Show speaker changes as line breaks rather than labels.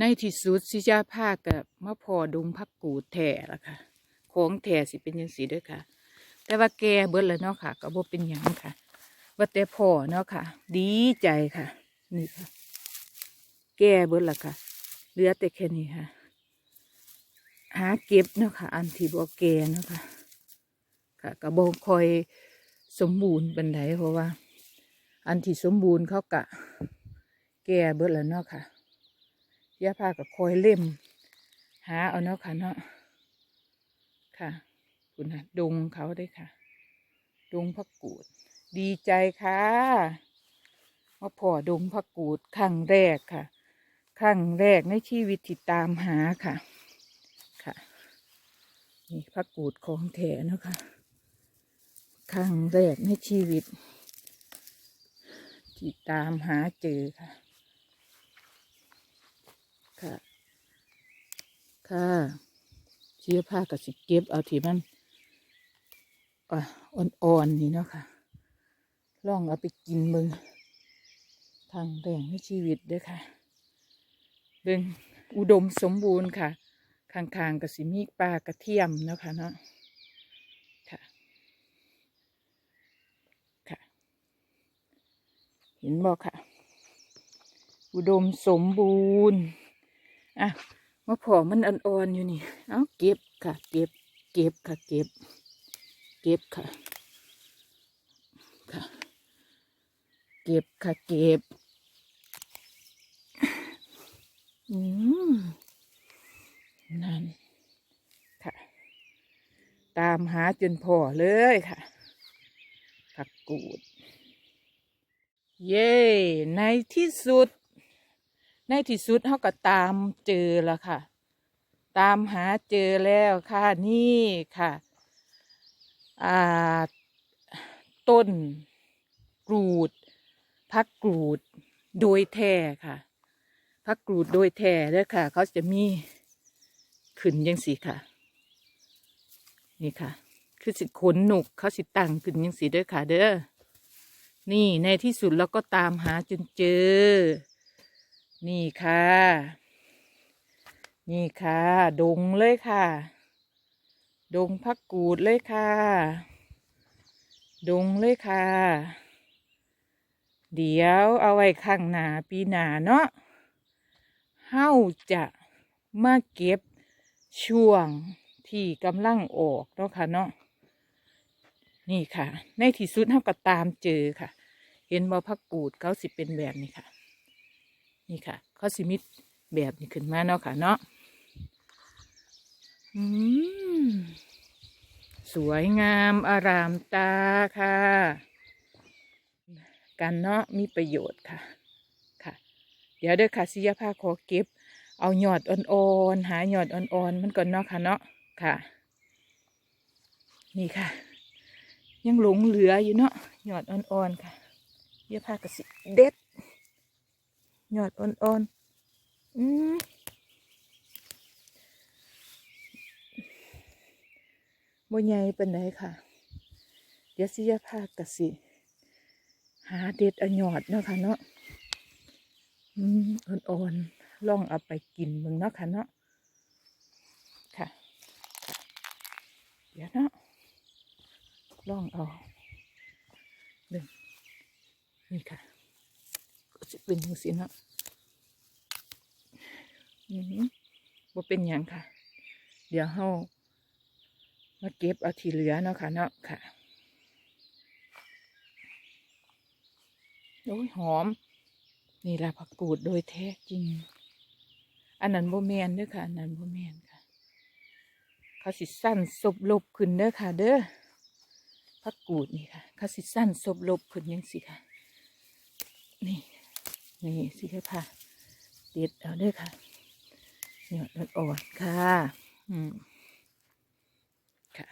ในที่สุดสิจาผ้ากับมะพอดุงพักกูดแท่ละค่ะของแท่สิเป็นยังสีด้วยค่ะ แต่ว่าแกเบิดแล้วเนาะค่ะ ก็บ่เป็นหยังค่ะว่าแต่พ่อเนาะค่ะ ดีใจค่ะ นี่ค่ะ แกเบิดและค่ะ เหลือแต่แค่นี้ค่ะ หาเก็บเนาะค่ะ อันที่บ่แกเนาะค่ะ ค่ะก็บ่คอยสมบูรณ์บันไดเพราะว่า อันที่สมบูรณ์เขากะ แกเบิดแล้วเนาะค่ะ ย่าพากับคอยเล่ม หาเอาเนาะค่ะเนาะค่ะคุณนะดงเขาได้ค่ะ ดงพักกูด ดีใจค่ะว่าพ่อดงพักกูดครั้งแรกค่ะครั้งแรกในชีวิตที่ตามหาค่ะค่ะ นี่พักกูดของแถนะค่ะครั้งแรกในชีวิต ที่ตามหาเจอค่ะ ค่ะเชื้อผ้ากับสิเก็บเอาที่มันอ่อนๆนี่เนาะค่ะลองเอาไปกินมึงทางแดงในชีวิตเด้วยค่ะเบิ่งอุดมสมบูรณ์ค่ะข้างๆกับสิมีปลากระเทียมเนาะค่ะเนาะค่ะ ค่ะ เห็นบอกค่ะ อุดมสมบูรณ์ อะ มะพร้าวมันอ่อนๆอยู่นี่ เอาเก็บค่ะ เก็บ เก็บค่ะ เก็บ เก็บค่ะ ค่ะ เก็บค่ะ เก็บ อืม นั่น ค่ะ ตามหาจนพอเลยค่ะ ผักกูด เย้ ในที่สุด ในที่สุดเขาก็ตามเจอแล้วค่ะ ตามหาเจอแล้วค่ะนี่ค่ะอ่าต้นกรูดพักกรูดโดยแท้ค่ะพักกรูดโดยแท้ด้อค่ะ เขาจะมีขึ้นยังสีค่ะ นี่ค่ะ คือสิขนหนุกเขาสิตั้งขึ้นยังสีด้อค่ะ เด้อนี่ในที่สุดเราก็ตามหาจนเจอ นี่ค่ะ นี่ค่ะ ดงเลยค่ะ ดงพักกูดเลยค่ะ ดงเลยค่ะ เดี๋ยวเอาไว้ข้างหน้าปีหน้าเนาะเฮาจะมาเก็บช่วงที่กำลังออกเนาะค่ะเนาะนี่ค่ะ ในที่สุดเฮาก็ตามเจอค่ะ เห็นว่าพักกูดเขาสิเป็นแบบนี้ค่ะ นี่ค่ะเขาสิมิดแบบนี้ขึ้นมาเนาะค่ะเนาะอืมสวยงามอารามตาค่ะกันเนาะมีประโยชน์ค่ะค่ะ เดี๋ยวเด้อค่ะสิยาภาขอเก็บ เอาหยอดอ่อนๆหาหยอดอ่อนๆมันก่อนเนาะค่ะเนาะค่ะ นี่ค่ะ ยังหลงเหลืออยู่เนาะหยอดอ่อนๆค่ะเดี๋ยาภาก็สิเด็ด หยอดอ่อนๆ อืมบ่ใหญ่เป็นไดค่ะ เดี๋ยวสิยาภาคกสิ หาเด็ดอหยอดเนาะค่ะเนาะ อืมอ่อนๆ ลองเอาไปกินมึงเนาะค่ะเนาะ ค่ะ เดี๋ยวเนาะ ลองเอาหนึ่งนี่ค่ะ จะเป็นจังซี่เนาะอืมบ่เป็นยังค่ะ เดี๋ยวเฮามาเก็บเอาที่เหลือเนาะค่ะเนาะค่ะโอ้ยหอม นี่แหละผักกูดโดยแท้จริง อันนั้นโบแมนเด้อค่ะ อันนั้นโบแมนค่ะ เขาสิสั้นศบลบขึ้นเด้อค่ะ เด้อผักกูดนี่ค่ะ เขาสิสั้นศบลบขึ้นยังสิค่ะ นี่ นี่สิค่ะเด็ดเอาด้วยค่ะเนี่ยอ่อนค่ะ อืม ค่ะ